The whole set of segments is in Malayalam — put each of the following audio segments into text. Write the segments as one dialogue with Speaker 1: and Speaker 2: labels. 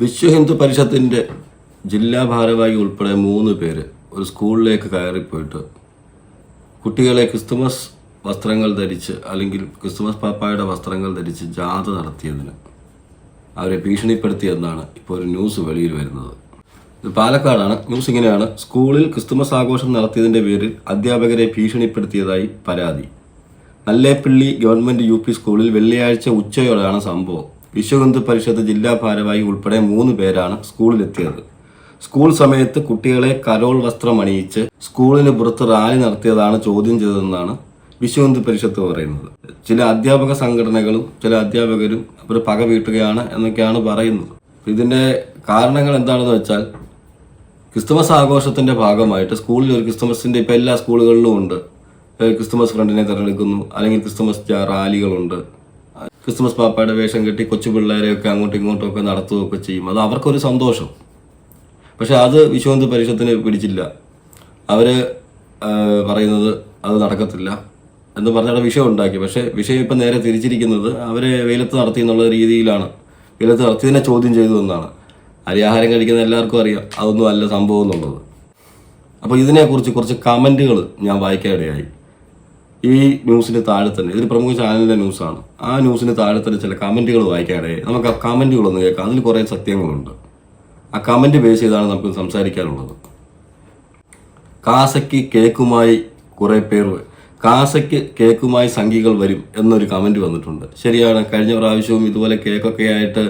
Speaker 1: വിശ്വ ഹിന്ദു പരിഷത്തിന്റെ ജില്ലാ ഭാരവാഹി ഉൾപ്പെടെ മൂന്ന് പേര് ഒരു സ്കൂളിലേക്ക് കയറിപ്പോയിട്ട് കുട്ടികളെ ക്രിസ്തുമസ് വസ്ത്രങ്ങൾ ധരിച്ച് അല്ലെങ്കിൽ ക്രിസ്തുമസ് പാപ്പായുടെ വസ്ത്രങ്ങൾ ധരിച്ച് ജാഥ നടത്തിയതിന് അവരെ ഭീഷണിപ്പെടുത്തിയെന്നാണ് ഇപ്പോൾ ഒരു ന്യൂസ് വെളിയിൽ വരുന്നത്. ഇത് പാലക്കാടാണ്. ന്യൂസ് ഇങ്ങനെയാണ്. സ്കൂളിൽ ക്രിസ്തുമസ് ആഘോഷം നടത്തിയതിന്റെ പേരിൽ അധ്യാപകരെ ഭീഷണിപ്പെടുത്തിയതായി പരാതി. നല്ലേപ്പള്ളി ഗവൺമെന്റ് യു പി സ്കൂളിൽ വെള്ളിയാഴ്ച ഉച്ചയോടെയാണ് സംഭവം. വിശ്വഹിന്ദു പരിഷത്ത് ജില്ലാ ഭാരവാഹി ഉൾപ്പെടെ മൂന്ന് പേരാണ് സ്കൂളിലെത്തിയത്. സ്കൂൾ സമയത്ത് കുട്ടികളെ കരോൾ വസ്ത്രം അണിയിച്ച് സ്കൂളിന് പുറത്ത് റാലി നടത്തിയതാണ് ചോദ്യം ചെയ്തതെന്നാണ് വിശ്വഹിന്ദു പരിഷത്ത് പറയുന്നത്. ചില അധ്യാപക സംഘടനകളും ചില അധ്യാപകരും അവർ പക വീട്ടുകയാണ് എന്നൊക്കെയാണ് പറയുന്നത്. ഇതിന്റെ കാരണങ്ങൾ എന്താണെന്ന് വെച്ചാൽ ക്രിസ്തുമസ് ആഘോഷത്തിന്റെ ഭാഗമായിട്ട് സ്കൂളിൽ ഒരു ക്രിസ്തുമസിന്റെ ഇപ്പം എല്ലാ സ്കൂളുകളിലും ഉണ്ട്. ക്രിസ്തുമസ് ഫ്രണ്ടിനെ തിരഞ്ഞെടുക്കുന്നു. അല്ലെങ്കിൽ ക്രിസ്തുമസ് റാലികളുണ്ട്. ക്രിസ്തുമസ് പാപ്പയുടെ വേഷം കെട്ടി കൊച്ചു പിള്ളേരെയൊക്കെ അങ്ങോട്ടും ഇങ്ങോട്ടും ഒക്കെ നടത്തുകയൊക്കെ ചെയ്യും. അത് അവർക്കൊരു സന്തോഷം. പക്ഷെ അത് വിശ്വന്ത് പരിഷത്തിന് പിടിച്ചില്ല. അവർ പറയുന്നത് അത് നടക്കത്തില്ല എന്ന് പറഞ്ഞാൽ വിഷയം ഉണ്ടാക്കി. പക്ഷേ വിഷയം ഇപ്പം നേരെ തിരിച്ചിരിക്കുന്നത് അവരെ വെയിലത്ത് നടത്തി എന്നുള്ള രീതിയിലാണ്. വെയിലത്ത് നടത്തിയതിനെ ചോദ്യം ചെയ്തു എന്നാണ്. അരിയാഹാരം കഴിക്കുന്ന എല്ലാവർക്കും അറിയാം. അതൊന്നും അല്ല സംഭവം എന്നുള്ളത്. അപ്പോൾ ഇതിനെക്കുറിച്ച് കുറച്ച് കമന്റുകൾ ഞാൻ വായിക്കാനിടയായി ഈ ന്യൂസിന് താഴെ തന്നെ ഇതൊരു പ്രമുഖ ചാനലിന്റെ ന്യൂസാണ്. ആ ന്യൂസിന് താഴെ തന്നെ ചില കമന്റുകൾ വായിക്കാതെ നമുക്ക് ആ കമന്റുകളൊന്ന് കേൾക്കാം. അതിൽ കുറേ സത്യങ്ങളുണ്ട്. ആ കമന്റ് ബേസ് ചെയ്താണ് നമുക്ക് സംസാരിക്കാനുള്ളത്. കാസയ്ക്ക് കേക്കുമായി കുറേ പേർ കാസയ്ക്ക് കേക്കുമായി സംഖികൾ വരും എന്നൊരു കമന്റ് വന്നിട്ടുണ്ട്. ശരിയാണ് കഴിഞ്ഞ പ്രാവശ്യവും ഇതുപോലെ കേക്കൊക്കെ ആയിട്ട്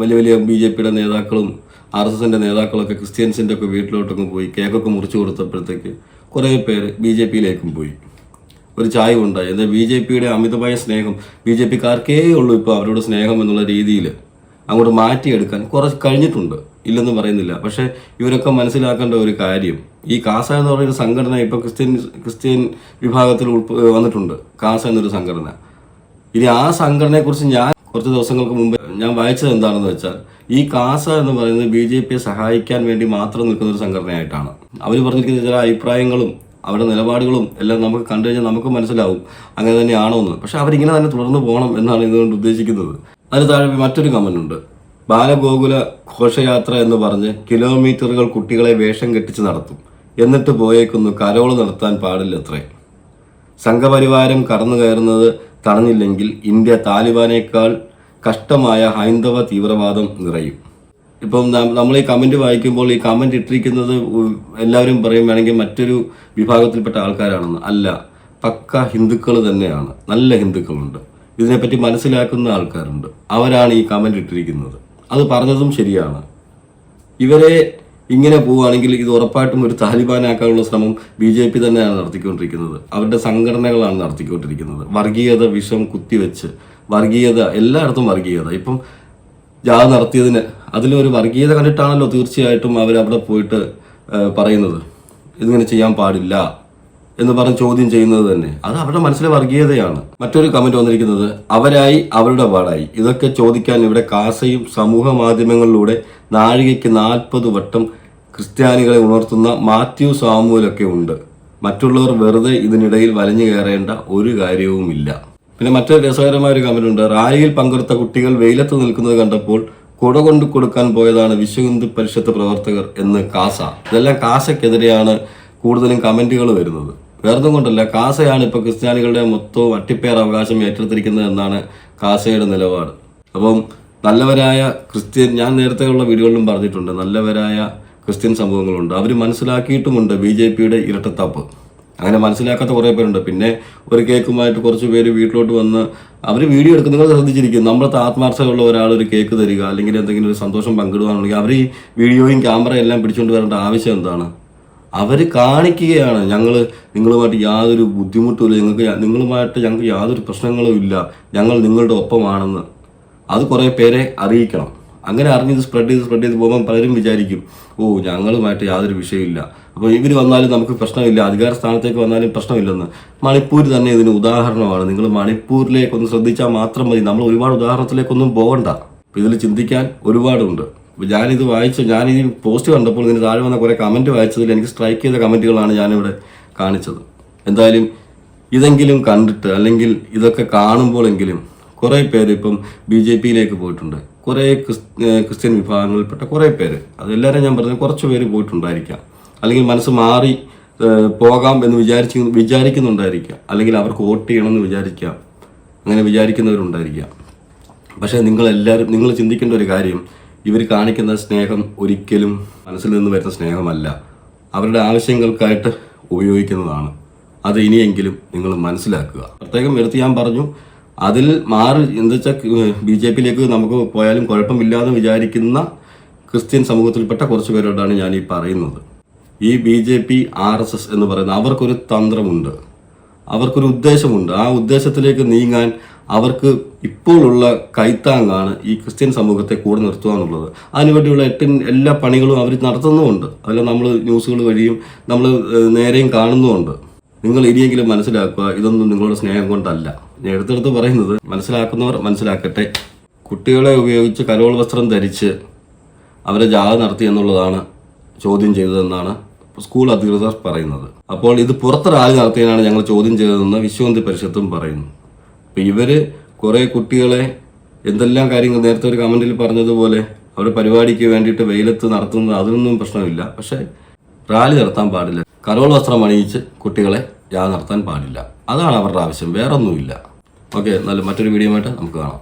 Speaker 1: വലിയ വലിയ ബി ജെ പിയുടെ നേതാക്കളും ആർ എസ് എസിന്റെ നേതാക്കളൊക്കെ ക്രിസ്ത്യൻസിന്റെ ഒക്കെ വീട്ടിലോട്ടൊക്കെ പോയി കേക്കൊക്കെ മുറിച്ചു കൊടുത്തപ്പോഴത്തേക്ക് കുറേ പേര് ബി ജെ പിയിലേക്കും പോയി. ഒരു ചായ ഉണ്ടായി എന്നാൽ ബി ജെ പിയുടെ അമിതമായ സ്നേഹം? ബി ജെ പിക്കാർക്കേ ഉള്ളൂ ഇപ്പോൾ അവരോട് സ്നേഹം എന്നുള്ള രീതിയിൽ അങ്ങോട്ട് മാറ്റിയെടുക്കാൻ. കുറച്ച് കഴിഞ്ഞിട്ടുണ്ട്. ഇല്ലെന്ന് പറയുന്നില്ല. പക്ഷേ ഇവരൊക്കെ മനസ്സിലാക്കേണ്ട ഒരു കാര്യം. ഈ കാസ എന്ന് പറയുന്ന സംഘടന ഇപ്പോൾ ക്രിസ്ത്യൻ ക്രിസ്ത്യൻ വിഭാഗത്തിൽ ഉൾപ്പ വന്നിട്ടുണ്ട്. കാസ എന്നൊരു സംഘടന. ഇനി ആ സംഘടനയെക്കുറിച്ച് ഞാൻ കുറച്ച് ദിവസങ്ങൾക്ക് മുമ്പ് ഞാൻ വായിച്ചത് എന്താണെന്ന് വെച്ചാൽ ഈ കാസ എന്ന് പറയുന്നത് ബി ജെ പിയെ സഹായിക്കാൻ വേണ്ടി മാത്രം നിൽക്കുന്ന ഒരു സംഘടനയായിട്ടാണ്. അവർ പറഞ്ഞിരിക്കുന്ന ചില അഭിപ്രായങ്ങളും അവരുടെ നിലപാടുകളും എല്ലാം നമുക്ക് കണ്ടു കഴിഞ്ഞാൽ നമുക്ക് മനസ്സിലാവും അങ്ങനെ തന്നെയാണോ എന്ന്. പക്ഷെ അവരിങ്ങനെ തന്നെ തുടർന്ന് പോകണം എന്നാണ് ഇതുകൊണ്ട് ഉദ്ദേശിക്കുന്നത്. അതിന് താഴെ മറ്റൊരു കമന്റ് ഉണ്ട്. ബാലഗോകുല ഘോഷയാത്ര എന്ന് പറഞ്ഞ് കിലോമീറ്ററുകൾ കുട്ടികളെ വേഷം കെട്ടിച്ച് നടത്തും. എന്നിട്ട് പോയേക്കുന്നു കരോൾ നടത്താൻ പാടില്ല അത്രേ സംഘപരിവാരം കടന്നു കയറുന്നത് തടഞ്ഞില്ലെങ്കിൽ ഇന്ത്യ താലിബാനേക്കാൾ കഷ്ടമായ ഹൈന്ദവ തീവ്രവാദം നിറയും. ഇപ്പം നമ്മൾ ഈ കമന്റ് വായിക്കുമ്പോൾ ഈ കമന്റ് ഇട്ടിരിക്കുന്നത് എല്ലാവരും പറയും വേണമെങ്കിൽ മറ്റൊരു വിഭാഗത്തിൽപ്പെട്ട ആൾക്കാരാണെന്ന്. അല്ല പക്ക ഹിന്ദുക്കൾ തന്നെയാണ്. നല്ല ഹിന്ദുക്കളുണ്ട്. ഇതിനെപ്പറ്റി മനസ്സിലാക്കുന്ന ആൾക്കാരുണ്ട്. അവരാണ് ഈ കമന്റ് ഇട്ടിരിക്കുന്നത്. അത് പറഞ്ഞതും ശരിയാണ്. ഇവരെ ഇങ്ങനെ പോവുകയാണെങ്കിൽ ഇത് ഉറപ്പായിട്ടും ഒരു താലിബാനാക്കാനുള്ള ശ്രമം ബി ജെ പി തന്നെയാണ് നടത്തിക്കൊണ്ടിരിക്കുന്നത്. അവരുടെ സംഘടനകളാണ് നടത്തിക്കൊണ്ടിരിക്കുന്നത്. വർഗീയത വിഷം കുത്തിവെച്ച് വർഗീയത എല്ലായിടത്തും വർഗീയത. ഇപ്പം ജാഥ നടത്തിയതിന് അതിലൊരു വർഗീയത കണ്ടിട്ടാണല്ലോ തീർച്ചയായിട്ടും അവർ അവിടെ പോയിട്ട് പറയുന്നത്. ഇതിങ്ങനെ ചെയ്യാൻ പാടില്ല എന്ന് പറഞ്ഞ് ചോദ്യം ചെയ്യുന്നത് തന്നെ. അത് അവരുടെ മനസ്സിലെ വർഗീയതയാണ്. മറ്റൊരു കമന്റ് വന്നിരിക്കുന്നത് അവരായി അവരുടെ പാടായി ഇതൊക്കെ ചോദിക്കാൻ ഇവിടെ കാസയും സമൂഹ മാധ്യമങ്ങളിലൂടെ നാഴികയ്ക്ക് നാൽപ്പത് വട്ടം ക്രിസ്ത്യാനികളെ ഉണർത്തുന്ന മാത്യു സാമുവലൊക്കെ ഉണ്ട്. മറ്റുള്ളവർ വെറുതെ ഇതിനിടയിൽ വലഞ്ഞു കയറേണ്ട ഒരു കാര്യവുമില്ല. പിന്നെ മറ്റൊരു രസകരമായ ഒരു കമന്റ് ഉണ്ട്. റാലിയിൽ പങ്കെടുത്ത കുട്ടികൾ വെയിലത്ത് നിൽക്കുന്നത് കണ്ടപ്പോൾ കുട കൊണ്ട് കൊടുക്കാൻ പോയതാണ് വിശ്വഹിന്ദു പരിഷത്ത് പ്രവർത്തകർ എന്ന് കാസ. ഇതെല്ലാം കാസക്കെതിരെയാണ് കൂടുതലും കമന്റുകൾ വരുന്നത്. വേറൊന്നും കൊണ്ടല്ല കാസയാണ് ഇപ്പോൾ ക്രിസ്ത്യാനികളുടെ മൊത്തവും അട്ടിപ്പേർ അവകാശം ഏറ്റെടുത്തിരിക്കുന്നത് എന്നാണ് കാസയുടെ നിലപാട്. അപ്പം നല്ലവരായ ക്രിസ്ത്യൻ ഞാൻ നേരത്തെ ഉള്ള വീഡിയോകളിലും പറഞ്ഞിട്ടുണ്ട് നല്ലവരായ ക്രിസ്ത്യൻ സംഭവങ്ങളുണ്ട് അവർ മനസ്സിലാക്കിയിട്ടുമുണ്ട് ബി ജെ പിയുടെ ഇരട്ടത്താപ്പ്. അങ്ങനെ മനസ്സിലാക്കാത്ത കുറേ പേരുണ്ട്. പിന്നെ ഒരു കേക്കുമായിട്ട് കുറച്ച് പേര് വീട്ടിലോട്ട് വന്ന് അവർ വീഡിയോ എടുക്കുന്നത് നിങ്ങൾ ശ്രദ്ധിച്ചിരിക്കും. നമ്മളത്തെ ആത്മാർത്ഥതയുള്ള ഒരാൾ ഒരു കേക്ക് തരിക അല്ലെങ്കിൽ എന്തെങ്കിലും ഒരു സന്തോഷം പങ്കിടുകയാണെങ്കിൽ അവർ ഈ വീഡിയോയും ക്യാമറയും എല്ലാം പിടിച്ചുകൊണ്ട് വരേണ്ട ആവശ്യം എന്താണ്? അവർ കാണിക്കുകയാണ്. ഞങ്ങൾ നിങ്ങളുമായിട്ട് യാതൊരു ബുദ്ധിമുട്ടുമില്ല. നിങ്ങൾക്ക് നിങ്ങളുമായിട്ട് ഞങ്ങൾക്ക് യാതൊരു പ്രശ്നങ്ങളും ഇല്ല. ഞങ്ങൾ നിങ്ങളുടെ ഒപ്പമാണെന്ന്. അത് കുറേ പേരെ അറിയിക്കണം. അങ്ങനെ അറിഞ്ഞത് സ്പ്രെഡ് ചെയ്ത് സ്പ്രെഡ് ചെയ്ത് പോകുമ്പോൾ പലരും വിചാരിക്കും ഓ ഞങ്ങളുമായിട്ട് യാതൊരു വിഷയമില്ല അപ്പോൾ ഇവർ വന്നാലും നമുക്ക് പ്രശ്നമില്ല. അധികാര സ്ഥാനത്തേക്ക് വന്നാലും പ്രശ്നമില്ലെന്ന്. മണിപ്പൂർ തന്നെ ഇതിന് ഉദാഹരണമാണ്. നിങ്ങൾ മണിപ്പൂരിലേക്ക് ഒന്ന് ശ്രദ്ധിച്ചാൽ മാത്രം മതി. നമ്മൾ ഒരുപാട് ഉദാഹരണത്തിലേക്കൊന്നും പോകണ്ട. അപ്പോൾ ഇതിൽ ചിന്തിക്കാൻ ഒരുപാടുണ്ട്. അപ്പോൾ ഞാനിത് വായിച്ചു ഞാൻ ഈ പോസ്റ്റ് കണ്ടപ്പോൾ ഇതിന് താഴെ വന്ന കുറേ കമന്റ് വായിച്ചതിൽ എനിക്ക് സ്ട്രൈക്ക് ചെയ്ത കമന്റുകളാണ് ഞാനിവിടെ കാണിച്ചത്. എന്തായാലും ഇതെങ്കിലും കണ്ടിട്ട് അല്ലെങ്കിൽ ഇതൊക്കെ കാണുമ്പോഴെങ്കിലും കുറേ പേര് ഇപ്പം ബി ജെ പിയിലേക്ക് പോയിട്ടുണ്ട്. കുറേ ക്രിസ് ക്രിസ്ത്യൻ വിഭാഗങ്ങളിൽപ്പെട്ട കുറേ പേര്. അതെല്ലാവരും ഞാൻ പറഞ്ഞു കുറച്ച് പേര് പോയിട്ടുണ്ടായിരിക്കാം. അല്ലെങ്കിൽ മനസ്സ് മാറി പോകാം എന്ന് വിചാരിച്ച് വിചാരിക്കുന്നുണ്ടായിരിക്കാം. അല്ലെങ്കിൽ അവർക്ക് വോട്ട് ചെയ്യണമെന്ന് വിചാരിക്കാം. അങ്ങനെ വിചാരിക്കുന്നവരുണ്ടായിരിക്കാം. പക്ഷേ നിങ്ങളെല്ലാവരും നിങ്ങൾ ചിന്തിക്കേണ്ട ഒരു കാര്യം ഇവർ കാണിക്കുന്ന സ്നേഹം ഒരിക്കലും മനസ്സിൽ നിന്ന് വരുന്ന സ്നേഹമല്ല. അവരുടെ ആവശ്യങ്ങൾക്കായിട്ട് ഉപയോഗിക്കുന്നതാണ്. അത് ഇനിയെങ്കിലും നിങ്ങൾ മനസ്സിലാക്കുക. പ്രത്യേകം എടുത്ത് ഞാൻ പറഞ്ഞു അതിൽ മാറി എന്താ വെച്ചാൽ ബി ജെ പിയിലേക്ക് നമുക്ക് പോയാലും കുഴപ്പമില്ലാതെ വിചാരിക്കുന്ന ക്രിസ്ത്യൻ സമൂഹത്തിൽപ്പെട്ട കുറച്ച് പേരോടാണ് ഞാൻ ഈ പറയുന്നത്. ഈ B J P R S S എന്ന് പറയുന്ന അവർക്കൊരു തന്ത്രമുണ്ട്. അവർക്കൊരു ഉദ്ദേശമുണ്ട്. ആ ഉദ്ദേശത്തിലേക്ക് നീങ്ങാൻ അവർക്ക് ഇപ്പോഴുള്ള കൈത്താങ്ങാണ് ഈ ക്രിസ്ത്യൻ സമൂഹത്തെ കൂടെ നിർത്തുക എന്നുള്ളത്. അതിനുവേണ്ടിയുള്ള എട്ടിൻ എല്ലാ പണികളും അവർ നടത്തുന്നുമുണ്ട്. അതെല്ലാം നമ്മൾ ന്യൂസുകൾ വഴിയും നമ്മൾ നേരെയും കാണുന്നുമുണ്ട്. നിങ്ങൾ ഇനിയെങ്കിലും മനസ്സിലാക്കുക ഇതൊന്നും നിങ്ങളുടെ സ്നേഹം കൊണ്ടല്ല. ഞാൻ എടുത്തെടുത്ത് പറയുന്നത് മനസ്സിലാക്കുന്നവർ മനസ്സിലാക്കട്ടെ. കുട്ടികളെ ഉപയോഗിച്ച് കരോൾ വസ്ത്രം ധരിച്ച് അവരെ ജാഥ നടത്തി എന്നുള്ളതാണ് ചോദ്യം ചെയ്തതെന്നാണ് സ്കൂൾ അധികൃതർ പറയുന്നത്. അപ്പോൾ ഇത് പുറത്തൊരാൾ നടത്തിയതിനാണ് ഞങ്ങൾ ചോദ്യം ചെയ്തതെന്ന് വിശ്വന്തി പരിഷത്തും പറയുന്നു. അപ്പോൾ ഇവർ കുറേ കുട്ടികളെ എന്തെല്ലാം കാര്യങ്ങൾ നേരത്തെ ഒരു കമന്റിൽ പറഞ്ഞതുപോലെ അവരുടെ പരിപാടിക്ക് വേണ്ടിയിട്ട് വെയിലത്ത് നടത്തുന്നത് അതിനൊന്നും പ്രശ്നമില്ല. പക്ഷേ റാലി നടത്താൻ പാടില്ല. കരോൾ വസ്ത്രം അണിയിച്ച് കുട്ടികളെ യാത്ര നടത്താൻ പാടില്ല. അതാണ് അവരുടെ ആവശ്യം. വേറൊന്നുമില്ല. ഓക്കെ നല്ല മറ്റൊരു വീഡിയോ ആയിട്ട് നമുക്ക് കാണാം.